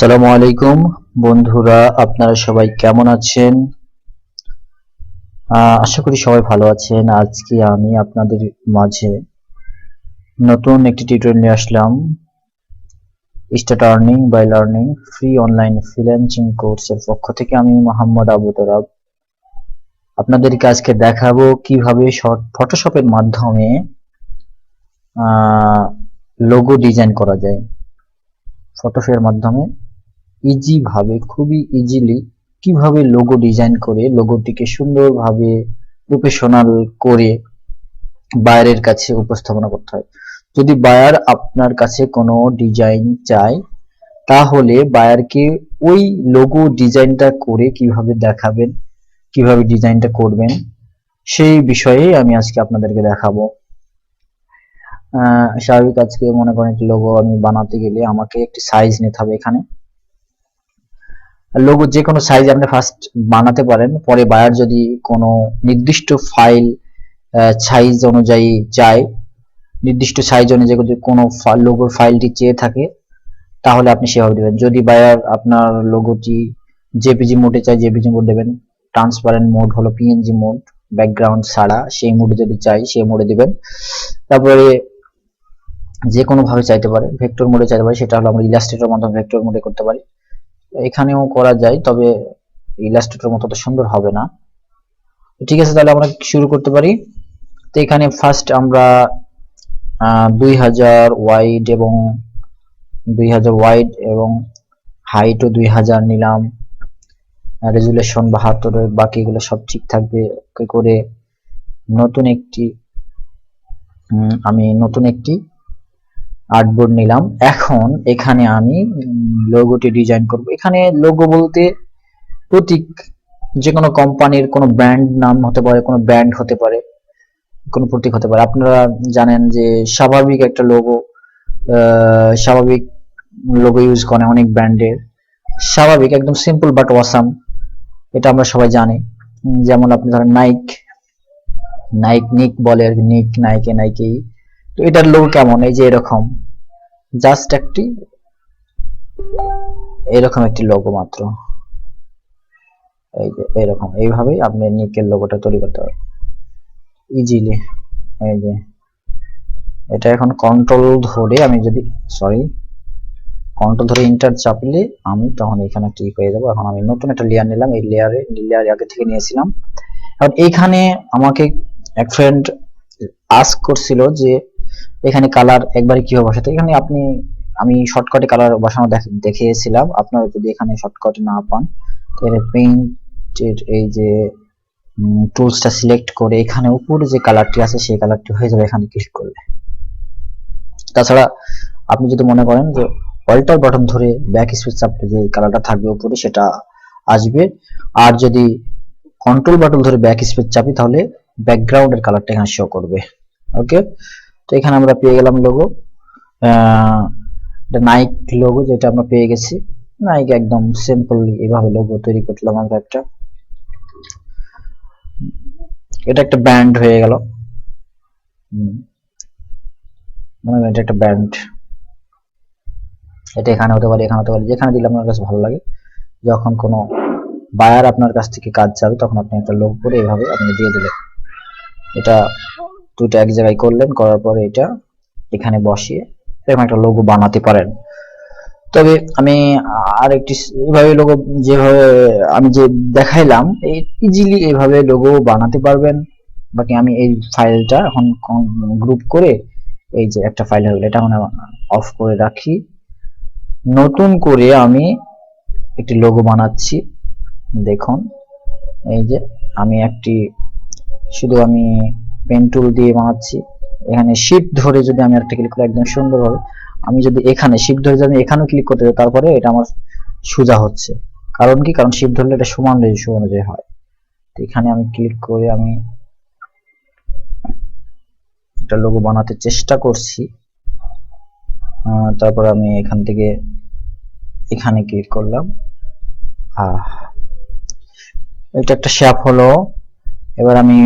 আসসালামু আলাইকুম। বন্ধুরা, আপনারা সবাই কেমন আছেন? আশা করি সবাই ভালো আছেন। আজকে আমি আপনাদের মাঝে নতুন একটি টিউটোরিয়াল নিয়ে আসলাম। Start earning by learning free online freelancing কোর্সের পক্ষ থেকে আমি মোহাম্মদ আবু তরাব। আপনাদেরকে আজকে দেখাবো কীভাবে শর্ট ফটোশপের মাধ্যমে লোগো ডিজাইন করা যায়। ফটোশপের মাধ্যমে ইজি ভাবে, খুবই ইজিলি কীভাবে লোগো ডিজাইন করে লোগোটিকে সুন্দরভাবে প্রফেশনাল করে বায়ারের কাছে উপস্থাপনা করতে হয়। যদি বায়ার আপনার কাছে কোনো ডিজাইন চায়, তাহলে বায়ারকে ওই লোগো ডিজাইনটা করে কীভাবে দেখাবেন, কীভাবে ডিজাইনটা করবেন, সেই বিষয়ে আমি আজকে আপনাদেরকে দেখাবো। স্বাভাবিক আজকে মনে করেন একটি লোগো আমি বানাতে গেলে আমাকে একটি সাইজ নিতে হবে এখানে। লোগো যে কোনো সাইজ আপনি ফার্স্ট বানাতে পারেন, পরে বায়ার যদি কোনো নির্দিষ্ট ফাইল সাইজ অনুযায়ী চায় নির্দিষ্ট সাইজ অনুযায়ী যদি কোনো লোগোর ফাইলটি চেয়ে থাকে, তাহলে আপনি সেভাবে দেবেন। যদি বায়ার আপনার লোগোটি জেপিজি মোডে চাই জেপিজি মোড দেবেন। ট্রান্সপারেন্ট মোড হলো পিএনজি মোড ব্যাকগ্রাউন্ড ছাড়া সেই মোডে যদি চাই সেই মোডে দিবেন। তারপরে যে কোনো ভাবে চাইতে পারে ভেক্টর মোডে চাইতে পারে, সেটা হলো আমরা ইলাস্ট্রেটর মাধ্যমে ভেক্টর মোডে করতে পারি। এখানেও করা যায়, তবে ইলাস্ট্রেটর মতো তো সুন্দর হবে না। ঠিক আছে, তাহলে আমরা শুরু করতে পারি। তো এখানে ফার্স্ট আমরা দুই হাজার ওয়াইড এবং দুই হাজার ওয়াইড এবং হাইটও দুই হাজার নিলাম। রেজুলেশন বাহাত্তর বাকিগুলো সব ঠিক থাকবে করে নতুন একটি আমি নতুন একটি আর্টবোর্ড নিলাম। এখন এখানে আমি লোগোটি ডিজাইন করব। এখানে লোগো বলতে প্রতীক যে কোনো কোম্পানির কোনো ব্র্যান্ড নাম হতে পারে, কোনো ব্র্যান্ড হতে পারে, কোনো প্রতীক হতে পারে। আপনারা জানেন যে স্বাভাবিক একটা লোগো স্বাভাবিক লোগো ইউজ করে অনেক ব্র্যান্ডের স্বাভাবিক, একদম সিম্পল বাট ওয়াসাম এটা আমরা সবাই জানি। যেমন আপনি ধরেন নাইক নাইক নিক বলে আর নিক নাইকে নাইকে তো এটার লোগো কেমন? এই যে এরকম। জাস্ট একটি, এরকম একটি লোগো মাত্র। এই যে এরকম, এইভাবেই আপনি নিকের লোগোটা তৈরি করতে পারেন ইজিলি এই যে। এটা এখন কন্ট্রোল ধরে আমি যদি সরি কন্ট্রোল ধরে ইন্টার চাপলে আমি তখন এখানে একটা ই পেয়ে যাব। এখন আমি নতুন একটা লেয়ার নিলাম। এই লেয়ারে লেয়ার আগে থেকে নিয়েছিলাম। এখন এইখানে আমাকে এক ফ্রেন্ড আস্ক করছিল যে এখানে কালার একবারে কীভাবে বসাতে এখানে আপনি, আমি শর্টকাটে কালার বসানো দেখিয়েছিলাম। আপনারা যদি এখানে শর্টকাটে না পান, তাহলে পেইন্টের এই যে টুলসটা সিলেক্ট করে এখানে উপরে যে কালারটি আছে, সেই কালারটি হয়ে যাবে এখানে ক্লিক করলে। তাছাড়া আপনি যদি মনে করেন যে অল্টার বাটন ধরে ব্যাক স্পেস চাপলে যে কালারটা থাকবে উপরে, সেটা আসবে। আর যদি কন্ট্রোল বাটন ধরে ব্যাক স্পেস চাপি, তাহলে ব্যাকগ্রাউন্ডের কালারটা এখানে শো করবে। ওকে তো এখানে আমরা পেয়ে গেলাম লোগো এটা নাইক লোগো যেটা আমরা পেয়ে গেছি। নাইক একদম সিম্পলি এভাবে লোগো তৈরি করলাম আমরা একটা। এটা একটা ব্যান্ড হয়ে গেল। মনে এটা একটা ব্যান্ড এটা এখানে হতে পারে, এখানে হতে পারে। যেখানে দিলে আপনার কাছে ভালো লাগে। যখন কোনো বায়ার আপনার কাছ থেকে কাজ যাবে তখন আপনি একটা লোক করে এভাবে আপনি দিয়ে দিলেন। এটা দুটো এক জায়গায় করলেন, করার পরে এটা এখানে বসিয়ে এরকম একটা লোগো বানাতে পারেন। তবে আমি আর একটি এইভাবে লোগো যেভাবে আমি যে দেখাইলাম ইজিলি এইভাবে লোগো বানাতে পারবেন। বাকি আমি এই ফাইলটা এখন গ্রুপ করে এই যে একটা ফাইল গেল এটা এখন অফ করে রাখি। নতুন করে আমি একটি লোগো বানাচ্ছি, দেখুন। এই যে আমি একটি, শুধু আমি পেন টুল দিয়ে বানাচ্ছি। এখানে শিফট ধরে যদি আমি একটা ক্লিক করি, একদম সুন্দর হবে আমি যদি এখানে শিফট ধরে যদি এখানেও ক্লিক করতে যাই, তারপরে এটা আমার সোজা হচ্ছে। কারণ কি? কারণ শিফট ধরলে এটা সমান রেজিস্ট্রেশন অনুযায়ী হয়। তো এখানে আমি ক্লিক করে আমি একটা লোগো বানাতে চেষ্টা করছি। তারপর আমি এখান থেকে এখানে ক্লিক করলাম। এটা একটা শ্যাপ হলো। এবার আমি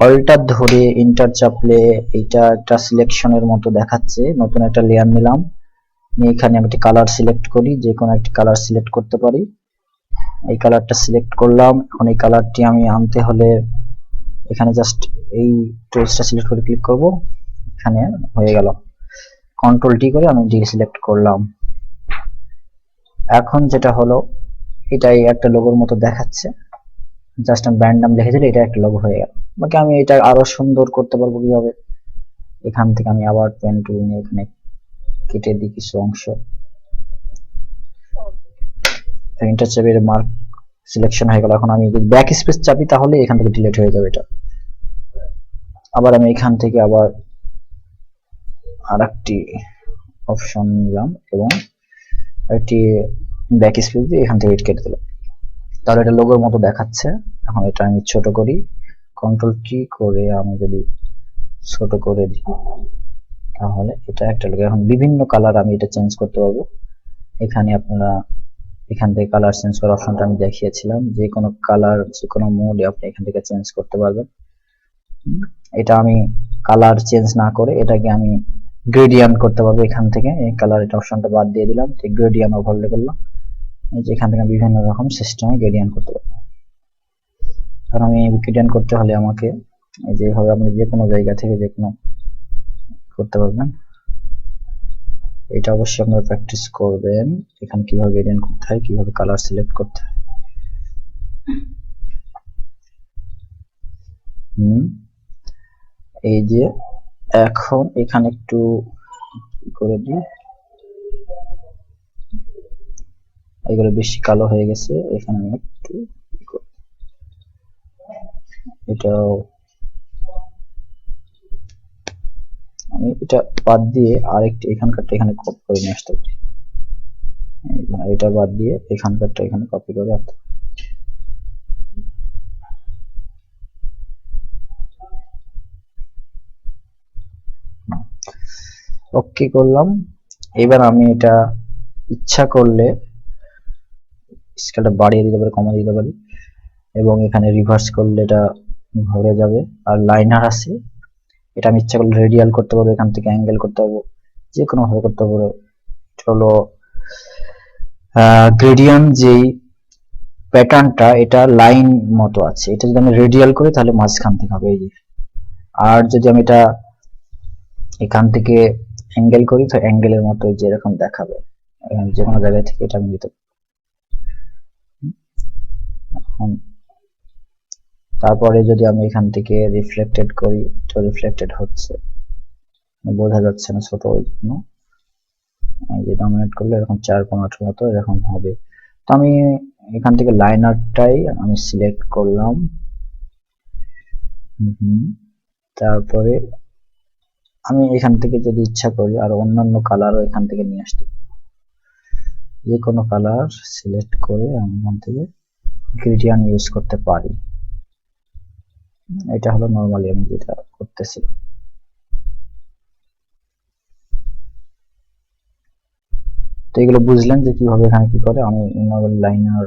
অল্টার ধরে ইন্টার চাপলে এটা একটা সিলেকশনের মতো দেখাচ্ছে। নতুন একটা লেয়ার নিলাম। আমি এখানে আমি একটি কালার সিলেক্ট করি, যে কোনো একটি কালার সিলেক্ট করতে পারি। এই কালারটা সিলেক্ট করলাম। এখন এই কালারটি আমি আনতে হলে এখানে জাস্ট এই টুলসটা সিলেক্ট করে ক্লিক করব। এখানে হয়ে গেল। কন্ট্রোল টি করে আমি ডি সিলেক্ট করলাম। এখন যেটা হলো, এটাই একটা লোগোর মতো দেখাচ্ছে। জাস্ট আমি ব্যান্ড নাম লিখে দিলে এটা একটা লোগো হয়ে গেল। বাকি আমি এটা আরও সুন্দর করতে পারব কীভাবে? এখান থেকে আমি আবার পেন টুল নিয়ে এখানে কেটে দিই কিছু অংশ। ইন্টারচেপের মার্ক সিলেকশন হয়ে গেল। এখন আমি যদি ব্যাক স্পেস চাপি তাহলে এখান থেকে ডিলিট হয়ে যাবে এটা। আবার আমি এখান থেকে আবার আরেকটি অপশন নিলাম এবং একটি ব্যাক স্পেস দিয়ে এখান থেকে কেটে দিলাম। তাহলে এটা লোগোর মতো দেখাচ্ছে। এখন এটা আমি ছোট করি। কন্ট্রোল কি করে আমি যদি ছোট করে দিই, তাহলে এটা একটা লোগো এখন বিভিন্ন কালার আমি এটা চেঞ্জ করতে পারব। এখানে আপনারা এখান থেকে কালার চেঞ্জ করার অপশনটা আমি দেখিয়েছিলাম। যে কোনো কালার যে কোনো মোড আপনি এখান থেকে চেঞ্জ করতে পারবেন। এটা আমি কালার চেঞ্জ না করে এটাকে আমি গ্রেডিয়ান্ট করতে পারব এখান থেকে। এই কালার এটা অপশনটা বাদ দিয়ে দিলাম। গ্রেডিয়ান্ট ওভারলে করলাম। এখান থেকে বিভিন্ন রকম সিস্টেমে গ্রেডিয়ান্ট করতে পারব। কারণ আমি গ্রেডিয়ান্ট করতে হলে আমাকে এই যে এভাবে আপনি যে কোনো জায়গা থেকে যে কোনো করতে পারবেন এটা অবশ্যই আপনারা প্র্যাকটিস করবেন, এখানে কীভাবে গ্রেডিয়েন্ট করতে হয়, কীভাবে কালার সিলেক্ট করতে হয় হুম, এই যে এখন এখানে একটু করে দিই এগুলো বেশি কালো হয়ে গেছে, এখানে একটু। এটাও আমি এটা বাদ দিয়ে আরেকটি এখানকারটা এখানে কপি করে নিয়ে আসতে পারি এটা বাদ দিয়ে এখানকারটা এখানে কপি করে আনতে। ওকে করলাম এবার আমি এটা ইচ্ছা করলে স্কেলটা বাড়িয়ে দিতে পারি, কমিয়ে দিতে পারি এবং এখানে রিভার্স করলে এটা ঘুরে যাবে আর লাইনার আছে। এটা আমি ইচ্ছা করলে রেডিয়াল করতে পারব, এখান থেকে অ্যাঙ্গেল করতে পারব যে কোনো ভাবে করতে পারব এটা হলো গ্রেডিয়ান্ট যেই প্যাটার্নটা এটা লাইন মতো আছে। এটা যদি আমি রেডিয়াল করি, তাহলে মাঝখান থেকে হবে এই যে। আর যদি আমি এটা এখান থেকে অ্যাঙ্গেল করি, তো অ্যাঙ্গেলের মতো এই যে এরকম দেখাবে। যে কোনো জায়গায় থেকে এটা আমি পারি। এখন তারপরে যদি আমি এখান থেকে রিফ্লেক্টেড করি, তো রিফ্লেক্টেড হচ্ছে। বোঝা যাচ্ছে না ছোট ওই জন্য। এই যে ডমিনেট করলে এরকম চার কোনাটার মতো এরকম হবে। তো আমি এখান থেকে লাইনারটাই আমি সিলেক্ট করলাম। তারপরে আমি এখান থেকে যদি ইচ্ছা করি, আর অন্যান্য কালারও এখান থেকে নিয়ে আসতে। যে কোনো কালার সিলেক্ট করে আমি এখান থেকে গ্রেডিয়ান ইউজ করতে পারি। এটা হলো নর্মালি আমি যেটা করতেছিলাম তো এগুলো বুঝলেন যে কীভাবে এখানে কি করে। আমি নর্মাল লাইনার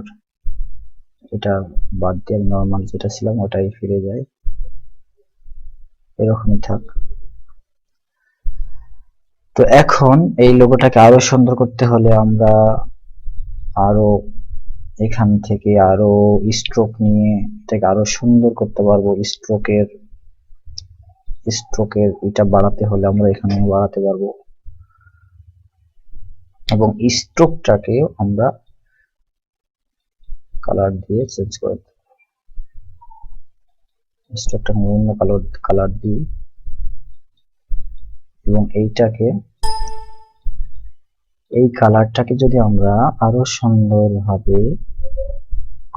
এটা বাদ দিয়ে নর্মাল যেটা ছিলাম ওটাই ফিরে যাই। এরকমই থাক। তো এখন এই লোগোটাকে আরও সুন্দর করতে হলে আমরা আরও এখান থেকে আরও স্ট্রোক নিয়ে, এটাকে আরও সুন্দর করতে পারব স্ট্রোকের স্ট্রোকের এটা বাড়াতে হলে আমরা এখানে বাড়াতে পারব। এবং স্ট্রোকটাকে আমরা কালার দিয়ে চেঞ্জ করে স্ট্রোকটা অন্য কালার কালার দিই। এবং এইটাকে, এই কালারটাকে যদি আমরা আরও সুন্দরভাবে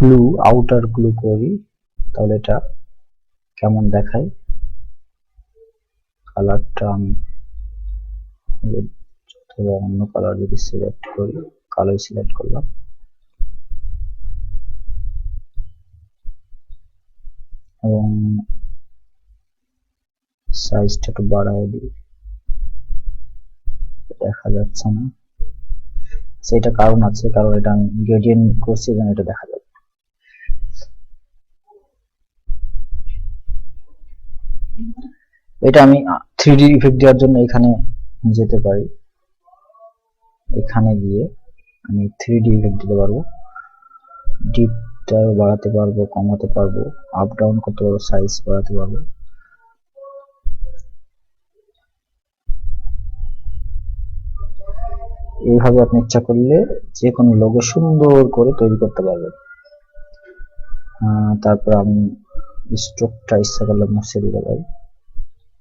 গ্লু আউটার গ্লু করি, তাহলে এটা কেমন দেখায়? কালারটা আমি অথবা অন্য কালার যদি সিলেক্ট করি, কালোই সিলেক্ট করলাম। এবং সাইজটা একটু বাড়ায় দিই। দেখা যাচ্ছে না। সেটা কারণ আছে, কারণ এটা আমি গ্রেডিয়েন্ট করছি যেন এটা দেখা যাবে এটা আমি থ্রি ডি ইফেক্ট দেওয়ার জন্য এখানে যেতে পারি। এখানে গিয়ে আমি থ্রি ডি ইফেক্ট দিতে পারব। ডিপটা বাড়াতে পারব, কমাতে পারব আপ ডাউন করতে পারব সাইজ বাড়াতে পারব। এইভাবে আপনি ইচ্ছা করলে যে কোনো লোগো সুন্দর করে তৈরি করতে পারবেন। তারপর আমি স্ট্রোকটা ইচ্ছা করলে মুছে দিতে পারি।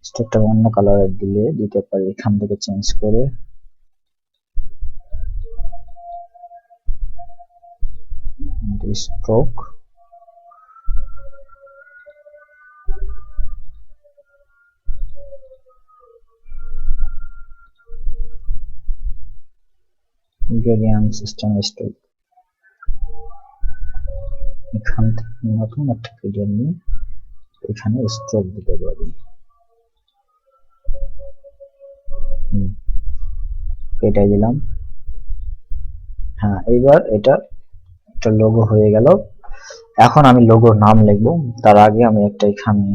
স্ট্রোকটা অন্য কালারের দিলে দিতে পারি, এখান থেকে চেঞ্জ করে। স্ট্রোক সিস্টেম স্ট্রোক এখান থেকে নতুন একটা gradient নিয়ে এখানে স্ট্রোক দিতে পারি। এটাই দিলাম। হ্যাঁ এইবার এটা একটা লোগো হয়ে গেল। এখন আমি লোগোর নাম লিখব। তার আগে আমি একটা এখানে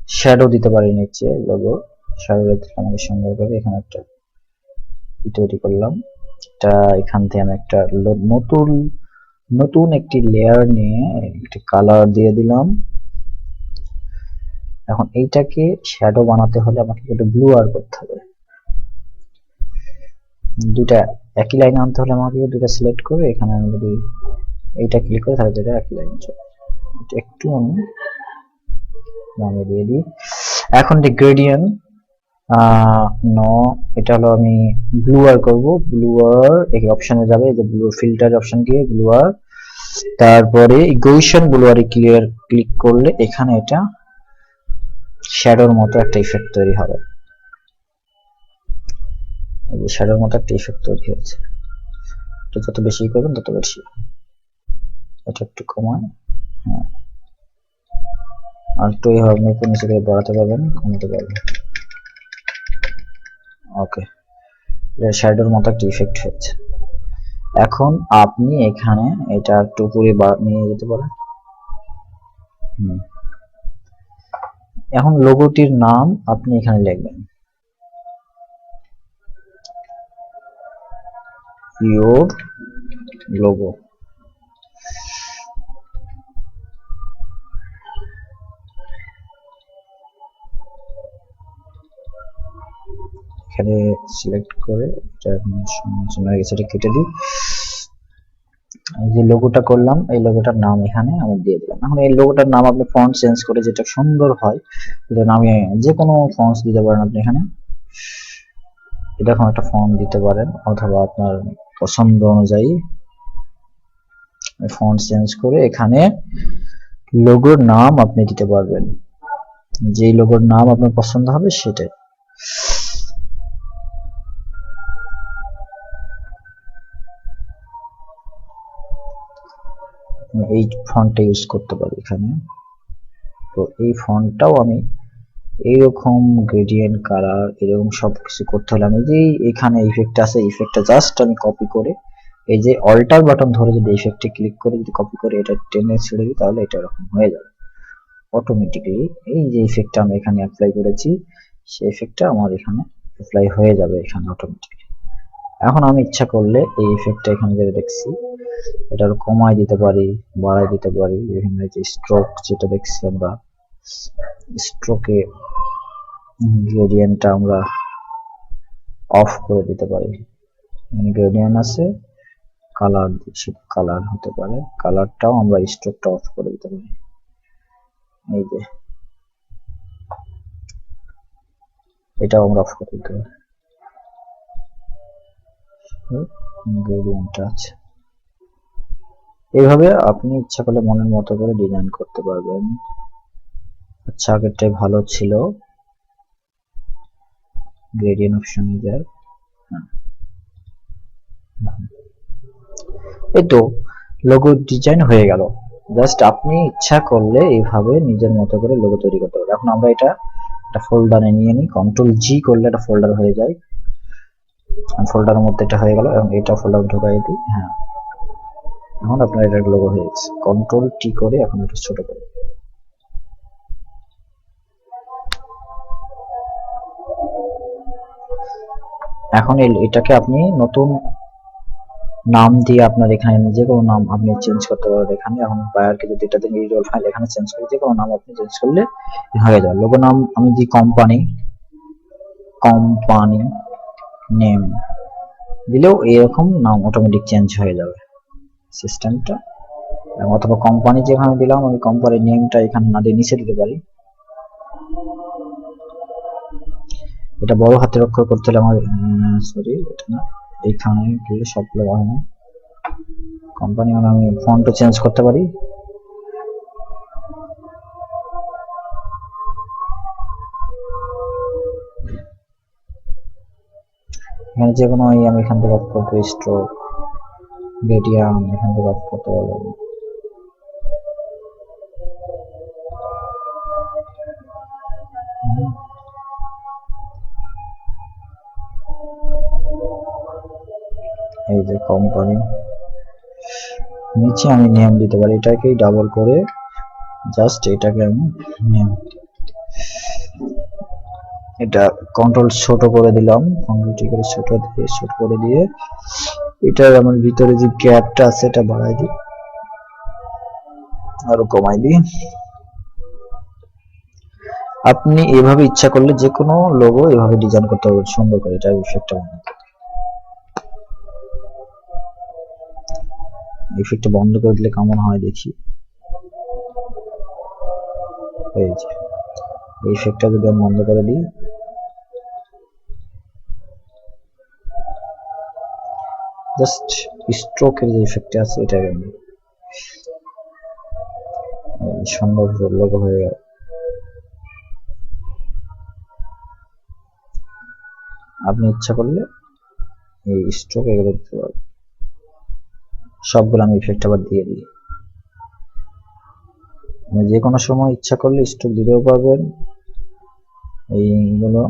শ্যাডো দিতে পারি নিচে লোগো শ্যাডো আমাকে সুন্দর করে এখানে একটা তৈরি করলাম। এটা এখান থেকে আমি একটা নতুন নতুন একটি লেয়ার নিয়ে একটি কালার দিয়ে দিলাম। এখন এইটাকে শ্যাডো বানাতে হলে আমাকে একটু ব্লু আর করতে হবে। দুটা একই লাইনে আনতে হলে আমাকে দুটা সিলেক্ট করে। এখানে আমি যদি এইটা ক্লিক করি, তাহলে দুটা একই লাইন চলে এটা একটু আমি নামিয়ে দিয়ে দিই। এখন যে গ্রেডিয়েন্ট ন, এটা হলো আমি ব্লু আর করব। ব্লু আর এই অপশনে যাবে যে ব্লু ফিল্টার অপশন গিয়ে ব্লু আর। তারপরে Gaussian blur clear click করলে এখানে এটা শ্যাডোর মতো একটা ইফেক্ট তৈরি হবে। শ্যাডোর মতো একটা ইফেক্ট তৈরি হয়েছে। যত বেশি করবেন তত বেশি। এটা একটু কমায়। হ্যাঁ। আর একটু আপনি একটু নিচে থেকে বাড়াতে পারবেন, কমাতে পারবেন। ওকে এটা শ্যাডোর মতো একটা ইফেক্ট হয়েছে। এখন আপনি এখানে এটা একটু পুরো বা- নিয়ে যেতে পারেন। এখন লোগোটির নাম আপনি এখানে লিখবেন। Your logo. এখানে সিলেক্ট করে এটা এটা কেটে দিই। যে লোগোটা করলাম, এই লোগোটার নাম এখানে আমি দিয়ে দিলাম। এখন এই লোগোটার নাম আপনি ফন্ট চেঞ্জ করে যেটা সুন্দর হয় এটা নামে যে কোনো ফন্টস দিতে পারেন আপনি এখানে। এরকম একটা ফন্ট দিতে পারেন, অথবা আপনার পছন্দ অনুযায়ী ফন্ট চেঞ্জ করে এখানে লোগোর নাম আপনি দিতে পারবেন। যেই লোগোর নাম আপনার পছন্দ হবে সেটাই। এই ফন্টটা ইউজ করতে পারি এখানে। তো এই ফন্টটাও আমি এইরকম গ্রেডিয়েন্ট কালার এরকম সব কিছু করতে হলে আমি যে এখানে ইফেক্ট আছে ইফেক্টটা জাস্ট আমি কপি করে, এই যে অল্টার বাটন ধরে যদি ইফেক্টে ক্লিক করে যদি কপি করে, এটা টেনে ছেড়ে দিই, তাহলে এটা এরকম হয়ে যাবে। অটোমেটিক্যালি এই যে ইফেক্টটা আমি এখানে অ্যাপ্লাই করেছি, সেই ইফেক্টটা আমার এখানে অ্যাপ্লাই হয়ে যাবে এখানে অটোমেটিক্যালি এখন আমি ইচ্ছা করলে এই ইফেক্টটা এখানে যেটা দেখছি এটা আরও কমায় দিতে পারি, বাড়ায় দিতে পারি, বিভিন্ন যে স্ট্রোক যেটা দেখছি আমরা স্ট্রোকে গ্রেডিয়েন্টটা আমরা অফ করে দিতে পারি। গ্রেডিয়েন্ট আছে কালার দিচ্ছি কালার হতে পারে। কালারটাও আমরা স্ট্রোকটা অফ করে দিতে পারি। এই যে। এটাও আমরা অফ করে দিতে পারি। গ্রেডিয়েন্টটা আছে। এইভাবে আপনি ইচ্ছা করলে মনের মতো করে ডিজাইন করতে পারবেন। আচ্ছা আগেরটাই ভালো ছিল। গ্রেডিয়েন্ট অপশনে হ্যাঁ। এই লোগো ডিজাইন হয়ে গেল। জাস্ট আপনি ইচ্ছা করলে এইভাবে নিজের মতো করে লোগো তৈরি করতে পারবেন এখন আমরা এটা একটা ফোল্ডারে নিয়ে নিই। কন্ট্রোল জি করলে একটা ফোল্ডার হয়ে যায়। ফোল্ডারের মধ্যে এটা হয়ে গেল এবং এটা ফোল্ডার ঢুকাই দিই। হ্যাঁ। এখন আপনার এটা লোগো হয়ে গেছে। কন্ট্রোল টি করে এখন এটা ছোট করে এখন এটাকে আপনি নতুন নাম দিয়ে আপনার এখানে যে কোনো নাম আপনি চেঞ্জ করতে পারবেন এখানে। এখন বায়ারকে যদি এটা দিয়ে ইউজুয়াল ফাইল এখানে চেঞ্জ করে যে কোনো নাম আপনি চেঞ্জ করলে হয়ে যাবে। লোগো নাম আমি দিই কোম্পানি কোম্পানি নেম দিলেও এরকম নাম অটোমেটিক চেঞ্জ হয়ে যাবে সিস্টেমটা অথবা কোম্পানি যেখানে দিলাম আমি কোম্পানির নেমটা এখানে না দিয়ে নিচে দিতে পারি। এটা বড় হাতের অক্ষর করতে হলে আমার সরি এটা না। এইখানে গেলে সবগুলো হয় না। কোম্পানি মানে আমি ফন্টও চেঞ্জ করতে পারি। এখানে যে কোনো আমি এখান থেকে অফ করতে স্ট্রোক গেটিয়াম এখান থেকে অফ করতে পারব এই যে কোম্পানি নিচে আমি নেম দিতে পারি। এটাকেই ডাবল করে জাস্ট এটাকে আমি নেম এটা কন্ট্রোল ছোট করে দিলাম। কন্ট্রোল ঠিক করে ছোট দিয়ে, ছোট করে দিয়ে এটার আমার ভিতরে যে গ্যাপটা আছে, এটা বাড়াই দিই আরও কমাই দিই। আপনি এভাবে ইচ্ছা করলে যে কোনো লোগো এভাবে ডিজাইন করতে পারবেন। সুন্দর করে এটা ইফেক্টটা ইফেক্টটা বন্ধ করে দিলে কেমন হয় দেখি। এই এই ইফেক্টটা যদি আমি বন্ধ করে দিই। জাস্ট স্ট্রোকের যে ইফেক্ট আছে, এটা আমি সুন্দর লোগো হয়ে গেল। আপনি ইচ্ছা করলে এই স্ট্রোক এগুলো দিতে পারবেন। সবগুলো আমি ইফেক্ট আবার দিয়ে দিই। আপনি যে কোনো সময় ইচ্ছা করলে স্ট্রোক দিতেও পারবেন। এইগুলো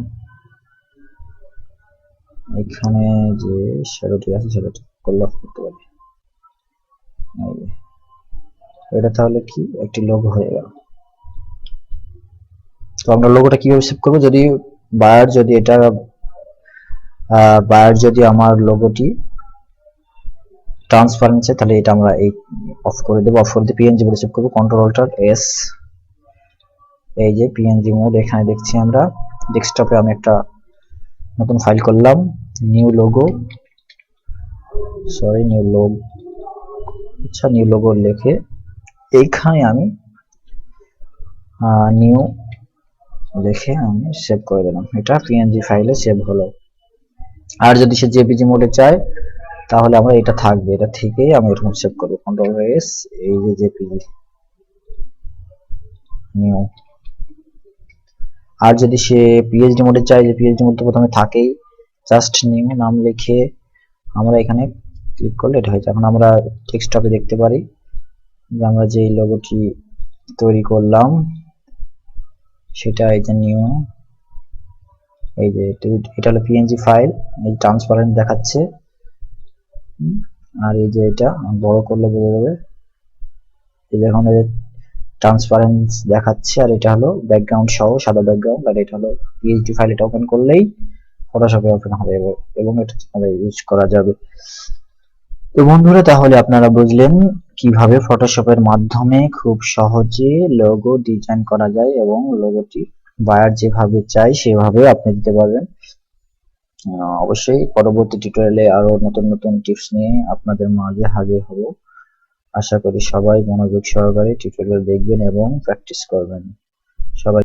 এখানে যে শ্যাডোটি আছে শ্যাডোটি করলে অফ করতে পারি। এটা তাহলে কি? একটি লোগো হয়ে গেল। তো আমরা লোগোটা কীভাবে সেভ করব? যদি বায়ার যদি এটা বায়ার যদি আমার লোগোটি ট্রান্সপারেন্সি তাহলে এটা আমরা এই অফ করে দেবো। অফ করে দিয়ে পিএনজি বলে সেভ করব। কন্ট্রোল অল্টার এস এই যে পিএনজি মোড এখানে দেখছি আমরা। ডেস্কটপে আমি একটা নতুন ফাইল করলাম। New logo sorry new logo আচ্ছা নিউ লোগো লিখে এইখানে আমি নিউ লিখে আমি সেভ করে দিলাম। এটা পিএনজি ফাইলে সেভ হলো। আর যদি সে জেপিজি মোডে চায় তাহলে আমরা এটা থাকবে, এটা থেকেই আমি এরকম সেভ করব। কন্ট্রোল এস এই যে জেপিজি নিউ আর যদি সে পিএইচডি মোডে চায়, যে পিএইচডি মোড প্রথমে থাকেই জাস্ট নিউ নাম লিখে আমরা এখানে ক্লিক করলে এটা হয়েছে এখন আমরা ডেস্কটপে দেখতে পারি যে আমরা যে লোগোটি তৈরি করলাম, সেটা এই যে নিউ এই যে এটা- হলো পিএনজি ফাইল এই ট্রান্সপারেন্ট দেখাচ্ছে। আর এই যে এটা, বড় করলে বোঝা যাবে এই যে এখন ট্রান্সপারেন্স দেখাচ্ছে, আর এটা হলো ব্যাকগ্রাউন্ড সহ সাদা ব্যাকগ্রাউন্ড আর এটা হলো পিএইচডি ফাইল এটা ওপেন করলেই ফটোশপে ওপেন হবে এবং এটা ইউজ করা যাবে। তো বন্ধুরা, তাহলে আপনারা বুঝলেন কীভাবে ফটোশপের মাধ্যমে খুব সহজে লোগো ডিজাইন করা যায় এবং লোগোটি বায়ার যেভাবে চাই সেভাবে আপনি দিতে পারবেন। অবশ্যই পরবর্তী টিউটোরিয়ালে আরও নতুন নতুন টিপস নিয়ে আপনাদের মাঝে হাজির হব। আশা করি সবাই মনোযোগ সহকারে টিউটোরিয়াল দেখবেন এবং প্র্যাকটিস করবেন। সবাই